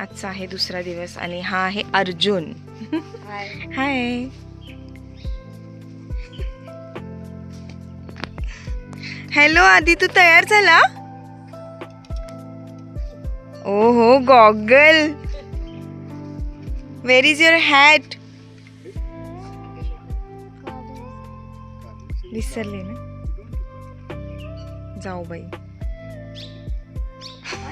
आजचा आहे दुसरा दिवस आणि हा आहे अर्जुन. हाय हॅलो आधी तू तयार झाला? ओ हो goggle where is your hat विसरले ना? जाऊ बाई.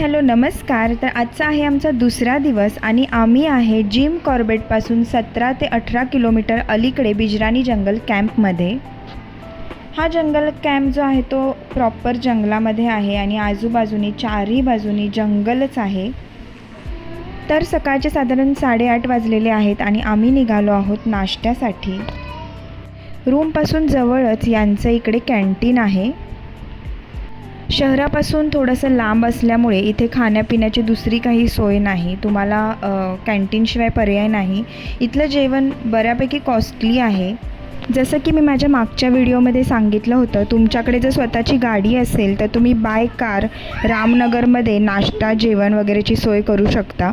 हॅलो नमस्कार. तर आजचा आहे आमचा दुसरा दिवस आणि आम्ही आहे जिम कॉर्बेटपासून सतरा ते अठरा किलोमीटर अलीकडे बिजराणी जंगल कॅम्पमध्ये. हा जंगल कॅम्प जो आहे तो प्रॉपर जंगलामध्ये आहे आणि आजूबाजूनी चारही बाजूनी जंगलच आहे. तर सकाळचे साधारण साडेआठ वाजलेले आहेत आणि आम्ही निघालो आहोत नाश्त्यासाठी. रूमपासून जवळच यांचं इकडे कॅन्टीन आहे. शहरापासून थोडंसं लांब असल्यामुळे इथे खाण्यापिण्याची दुसरी काही सोय नाही. तुम्हाला कॅन्टीनशिवाय पर्याय नाही. इथलं जेवण बऱ्यापैकी कॉस्टली आहे. जसं की मी माझ्या मागच्या व्हिडिओमध्ये सांगितलं होतं तुमच्याकडे जर स्वतःची गाडी असेल तर तुम्ही बाय कार रामनगरमध्ये नाश्ता जेवण वगैरेची सोय करू शकता.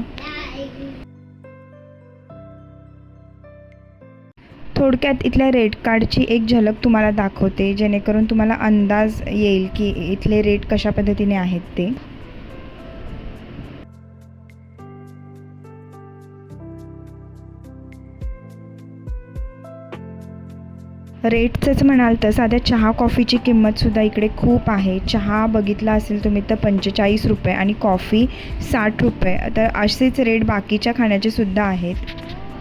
थोडक्यात इथल्या रेट कार्डची एक झलक तुम्हाला दाखवते जेणेकरून तुम्हाला अंदाज येईल की इथले रेट कशा पद्धतीने आहेत ते. रेटचंच म्हणाल तर साध्या चहा कॉफीची किंमतसुद्धा इकडे खूप आहे. चहा बघितला असेल तुम्ही तर पंचेचाळीस रुपये आणि कॉफी साठ रुपये. तर असेच रेट बाकीच्या खाण्याचे सुद्धा आहेत.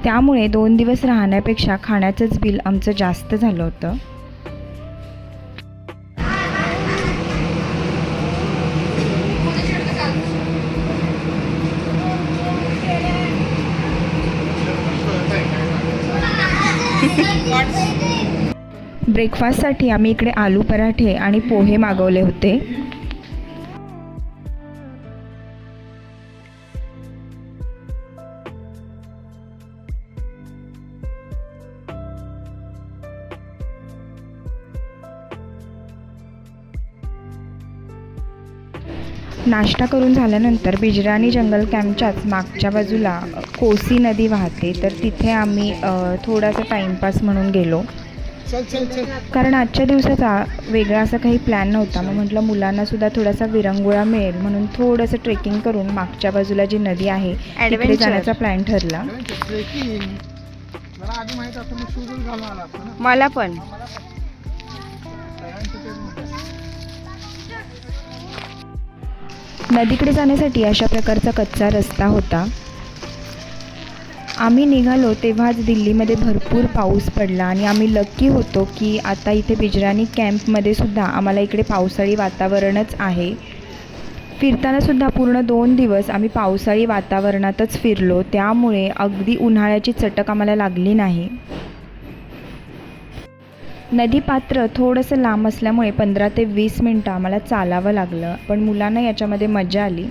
त्यामुळे दोन दिवस राहण्यापेक्षा खाण्याचंच बिल आमचं जास्त झालं होतं. ब्रेकफास्टसाठी आम्ही इकडे आलू पराठे आणि पोहे मागवले होते. नाश्ता करून झाल्यानंतर बिजराणी जंगल कॅम्पच्याच मागच्या बाजूला कोसी नदी वाहते. तर तिथे आम्ही थोडासा टाईमपास म्हणून गेलो. कारण आजच्या दिवसाचा वेगळा असा काही प्लॅन नव्हता. मग म्हटलं मुलांना सुद्धा थोडासा विरंगुळा मिळेल म्हणून थोडंसं ट्रेकिंग करून मागच्या बाजूला जी नदी आहे तिकडे. जाण्याचा प्लॅन ठरला. मला आधी नदीकडे जाण्यासाठी अशा प्रकारचा कच्चा रस्ता होता. आम्ही निघालो तेव्हाच दिल्लीमध्ये भरपूर पाऊस पडला आणि आम्ही लक्की होतो की आता इथे बिजरानी कॅम्पमध्ये सुद्धा आम्हाला इकडे पावसाळी वातावरणच आहे. फिरतानासुद्धा पूर्ण दोन दिवस आम्ही पावसाळी वातावरणातच फिरलो त्यामुळे अगदी उन्हाळ्याची चटक आम्हाला लागली नाही. नदीपात्र थोडंसं लांब असल्यामुळे पंधरा ते वीस मिनटं आम्हाला चालावं लागलं पण मुलांना याच्यामध्ये मजा आली.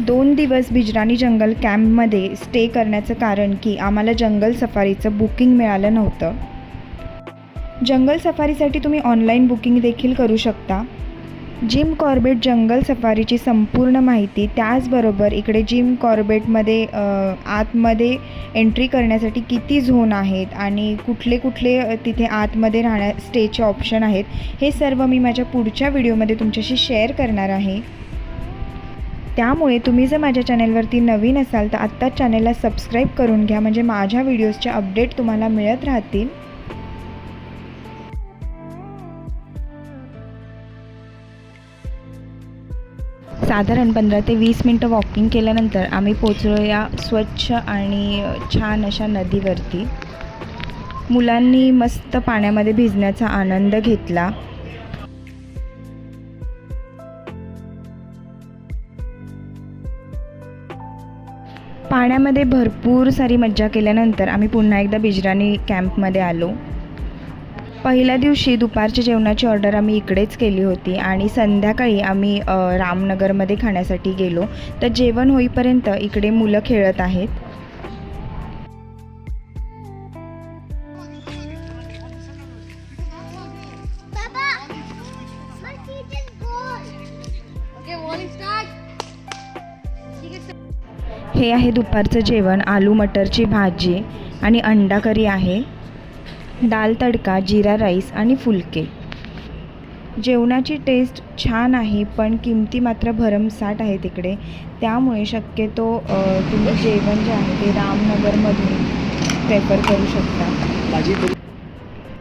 दोन दिवस बिजराणी जंगल कॅम्पमध्ये स्टे करण्याचं कारण की आम्हाला जंगल सफारीचं बुकिंग मिळालं नव्हतं. जंगल सफारीसाठी तुम्ही ऑनलाईन बुकिंग देखील करू शकता. जिम कॉर्बेट जंगल सफारीची संपूर्ण माहिती त्याचबरोबर इकडे जिम कॉर्बेटमध्ये आतमध्ये एंट्री करण्यासाठी किती झोन आहेत आणि कुठले कुठले तिथे आतमध्ये राहण्या स्टेचे ऑप्शन आहेत हे सर्व मी माझ्या पुढच्या व्हिडिओमध्ये तुमच्याशी शेअर करणार आहे. त्यामुळे तुम्ही जर माझ्या चॅनलवरती नवीन असाल तर आत्ताच चॅनलला सबस्क्राईब करून घ्या म्हणजे माझ्या व्हिडिओजचे अपडेट तुम्हाला मिळत राहतील. साधारण पंधरा ते वीस मिनटं वॉकिंग केल्यानंतर आम्ही पोचलो या स्वच्छ आणि छान अशा नदीवरती. मुलांनी मस्त पाण्यामध्ये भिजण्याचा आनंद घेतला. पाण्यामध्ये भरपूर सारी मज्जा केल्यानंतर आम्ही पुन्हा एकदा बिजराणी कॅम्पमध्ये आलो. पहिल्या दिवशी दुपारच्या जेवणाची ऑर्डर आम्ही इकडेच केली होती आणि संध्याकाळी आम्ही रामनगरमध्ये खाण्यासाठी गेलो. तर जेवण होईपर्यंत इकडे मुलं खेळत आहेत. हे आहे दुपारचं जेवण आलू मटरची भाजी आणि अंडा करी आहे. दाल तडका जिरा राईस आणि फुलके. जेवणाची टेस्ट छान आहे पण किमती मात्र भरमसाठ आहे तिकडे. त्यामुळे शक्यतो तुम्ही जेवण जे आहे ते रामनगरमधून प्रेफर करू शकता.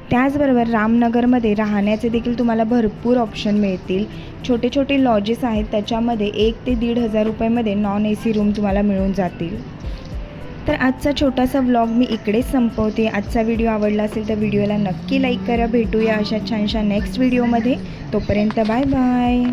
त्याचबरोबर रामनगरमध्ये राहण्याचे देखील तुम्हाला भरपूर ऑप्शन मिळतील. छोटे छोटे लॉजेस आहेत त्याच्यामध्ये एक ते दीड हजार रुपयामध्ये नॉन ए सी रूम तुम्हाला मिळून जातील. तर आजचा छोटासा व्लॉग मी इकडेच संपवते. आजचा व्हिडिओ आवडला असेल तर व्हिडिओला नक्की लाईक करा. भेटूया अशा छानशा नेक्स्ट व्हिडिओमध्ये तोपर्यंत बाय बाय